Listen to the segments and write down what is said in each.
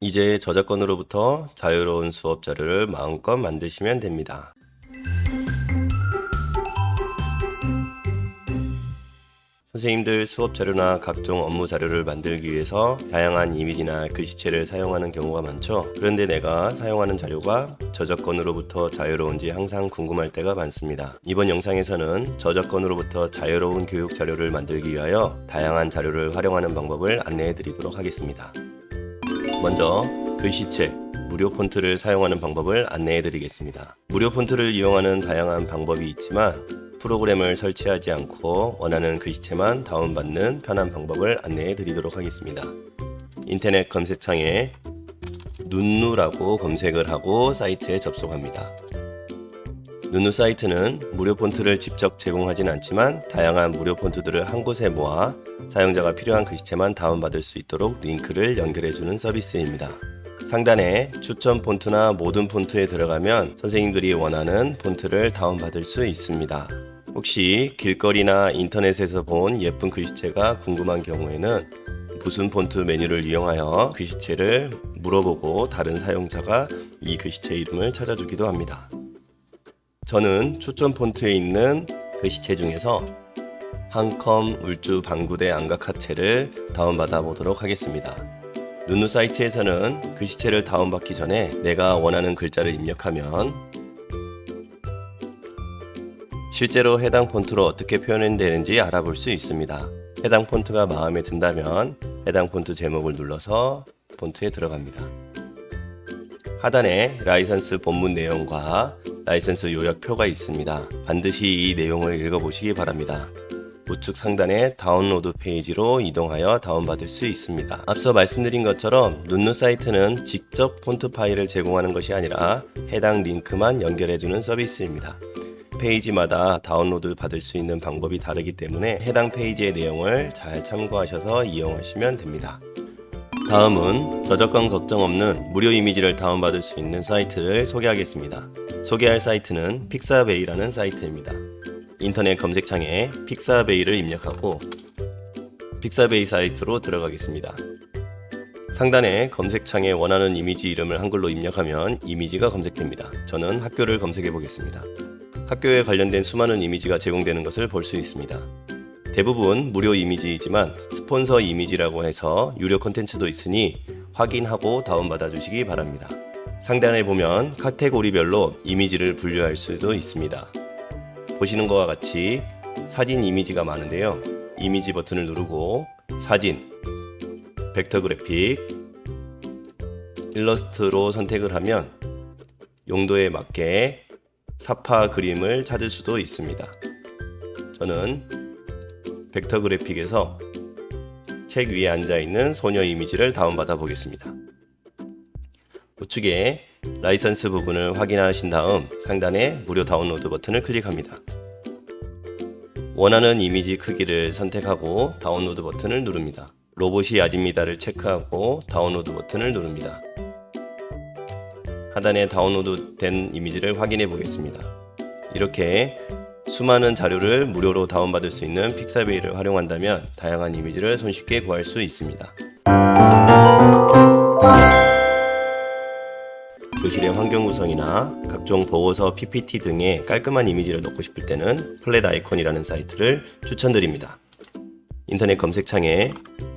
이제 저작권으로부터 자유로운 수업 자료를 마음껏 만드시면 됩니다. 선생님들 수업 자료나 각종 업무 자료를 만들기 위해서 다양한 이미지나 글씨체를 사용하는 경우가 많죠. 그런데 내가 사용하는 자료가 저작권으로부터 자유로운지 항상 궁금할 때가 많습니다. 이번 영상에서는 저작권으로부터 자유로운 교육 자료를 만들기 위하여 다양한 자료를 활용하는 방법을 안내해 드리도록 하겠습니다. 먼저 글씨체 무료 폰트를 사용하는 방법을 안내해 드리겠습니다. 무료 폰트를 이용하는 다양한 방법이 있지만 프로그램을 설치하지 않고 원하는 글씨체만 다운받는 편한 방법을 안내해 드리도록 하겠습니다. 인터넷 검색창에 눈누라고 검색을 하고 사이트에 접속합니다. 눈누 사이트는 무료 폰트를 직접 제공하진 않지만 다양한 무료 폰트들을 한 곳에 모아 사용자가 필요한 글씨체만 다운받을 수 있도록 링크를 연결해주는 서비스입니다. 상단에 추천 폰트나 모든 폰트에 들어가면 선생님들이 원하는 폰트를 다운받을 수 있습니다. 혹시 길거리나 인터넷에서 본 예쁜 글씨체가 궁금한 경우에는 무슨 폰트 메뉴를 이용하여 글씨체를 물어보고 다른 사용자가 이 글씨체 이름을 찾아주기도 합니다. 저는 추천 폰트에 있는 글씨체 중에서 한컴 울주 방구대 안각하체를 다운받아 보도록 하겠습니다. 누누 사이트에서는 글씨체를 다운받기 전에 내가 원하는 글자를 입력하면 실제로 해당 폰트로 어떻게 표현되는지 알아볼 수 있습니다. 해당 폰트가 마음에 든다면 해당 폰트 제목을 눌러서 폰트에 들어갑니다. 하단에 라이선스 본문 내용과 라이선스 요약표가 있습니다. 반드시 이 내용을 읽어보시기 바랍니다. 우측 상단의 다운로드 페이지로 이동하여 다운받을 수 있습니다. 앞서 말씀드린 것처럼 눈누 사이트는 직접 폰트 파일을 제공하는 것이 아니라 해당 링크만 연결해주는 서비스입니다. 페이지마다 다운로드 받을 수 있는 방법이 다르기 때문에 해당 페이지의 내용을 잘 참고하셔서 이용하시면 됩니다. 다음은 저작권 걱정 없는 무료 이미지를 다운받을 수 있는 사이트를 소개하겠습니다. 소개할 사이트는 픽사베이라는 사이트입니다. 인터넷 검색창에 픽사베이를 입력하고 픽사베이 사이트로 들어가겠습니다. 상단에 검색창에 원하는 이미지 이름을 한글로 입력하면 이미지가 검색됩니다. 저는 학교를 검색해 보겠습니다. 학교에 관련된 수많은 이미지가 제공되는 것을 볼 수 있습니다. 대부분 무료 이미지이지만 스폰서 이미지라고 해서 유료 콘텐츠도 있으니 확인하고 다운받아 주시기 바랍니다. 상단에 보면 카테고리별로 이미지를 분류할 수도 있습니다. 보시는 것과 같이 사진 이미지가 많은데요. 이미지 버튼을 누르고 사진, 벡터 그래픽, 일러스트로 선택을 하면 용도에 맞게 사파 그림을 찾을 수도 있습니다. 저는 벡터 그래픽에서 책 위에 앉아 있는 소녀 이미지를 다운받아 보겠습니다. 우측에 라이선스 부분을 확인하신 다음 상단에 무료 다운로드 버튼을 클릭합니다. 원하는 이미지 크기를 선택하고 다운로드 버튼을 누릅니다. 로봇이 아집니다를 체크하고 다운로드 버튼을 누릅니다. 하단에 다운로드 된 이미지를 확인해 보겠습니다. 이렇게 수많은 자료를 무료로 다운받을 수 있는 픽사베이를 활용한다면 다양한 이미지를 손쉽게 구할 수 있습니다. 구성이나 각종 보고서 PPT 등의 깔끔한 이미지를 넣고 싶을 때는 플랫 아이콘이라는 사이트를 추천드립니다. 인터넷 검색창에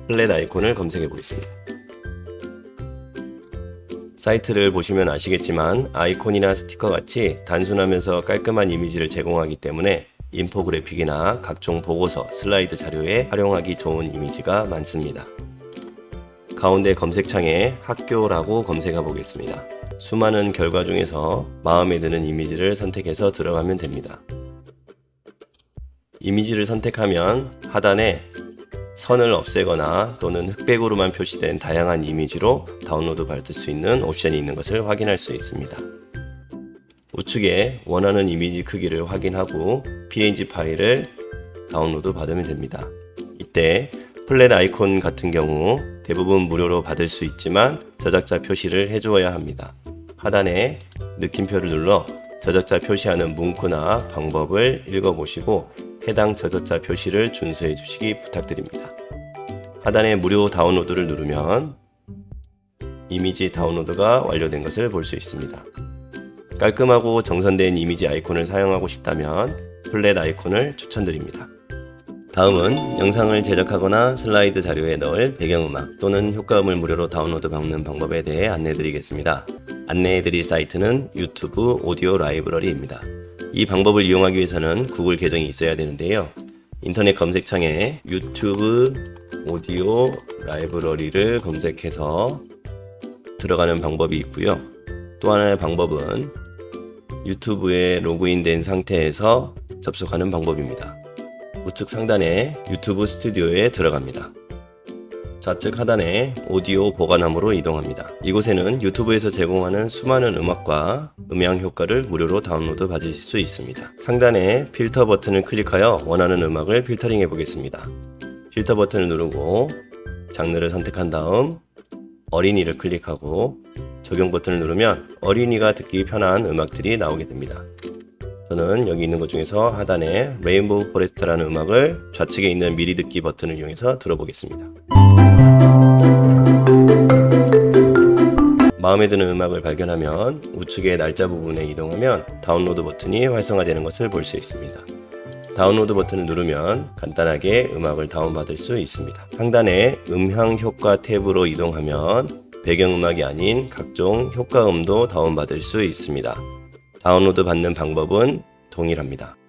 플랫 아이콘을 검색해 보겠습니다. 사이트를 보시면 아시겠지만 아이콘이나 스티커 같이 단순하면서 깔끔한 이미지를 제공하기 때문에 인포그래픽이나 각종 보고서, 슬라이드 자료에 활용하기 좋은 이미지가 많습니다. 가운데 검색창에 학교라고 검색해 보겠습니다. 수많은 결과 중에서 마음에 드는 이미지를 선택해서 들어가면 됩니다. 이미지를 선택하면 하단에 선을 없애거나 또는 흑백으로만 표시된 다양한 이미지로 다운로드 받을 수 있는 옵션이 있는 것을 확인할 수 있습니다. 우측에 원하는 이미지 크기를 확인하고 png 파일을 다운로드 받으면 됩니다. 이때 플랫 아이콘 같은 경우 대부분 무료로 받을 수 있지만 저작자 표시를 해주어야 합니다. 하단에 느낌표를 눌러 저작자 표시하는 문구나 방법을 읽어보시고 해당 저작자 표시를 준수해 주시기 부탁드립니다. 하단에 무료 다운로드를 누르면 이미지 다운로드가 완료된 것을 볼 수 있습니다. 깔끔하고 정선된 이미지 아이콘을 사용하고 싶다면 플랫 아이콘을 추천드립니다. 다음은 영상을 제작하거나 슬라이드 자료에 넣을 배경음악 또는 효과음을 무료로 다운로드 받는 방법에 대해 안내드리겠습니다. 안내해드릴 사이트는 유튜브 오디오 라이브러리입니다. 이 방법을 이용하기 위해서는 구글 계정이 있어야 되는데요. 인터넷 검색창에 유튜브 오디오 라이브러리를 검색해서 들어가는 방법이 있고요. 또 하나의 방법은 유튜브에 로그인된 상태에서 접속하는 방법입니다. 우측 상단에 유튜브 스튜디오에 들어갑니다. 좌측 하단에 오디오 보관함으로 이동합니다. 이곳에는 유튜브에서 제공하는 수많은 음악과 음향 효과를 무료로 다운로드 받으실 수 있습니다. 상단에 필터 버튼을 클릭하여 원하는 음악을 필터링 해 보겠습니다. 필터 버튼을 누르고 장르를 선택한 다음 어린이를 클릭하고 적용 버튼을 누르면 어린이가 듣기 편한 음악들이 나오게 됩니다. 저는 여기 있는 것 중에서 하단에 레인보우 포레스트라는 음악을 좌측에 있는 미리 듣기 버튼을 이용해서 들어보겠습니다. 마음에 드는 음악을 발견하면 우측의 날짜 부분에 이동하면 다운로드 버튼이 활성화되는 것을 볼 수 있습니다. 다운로드 버튼을 누르면 간단하게 음악을 다운받을 수 있습니다. 상단에 음향 효과 탭으로 이동하면 배경음악이 아닌 각종 효과음도 다운받을 수 있습니다. 다운로드 받는 방법은 동일합니다.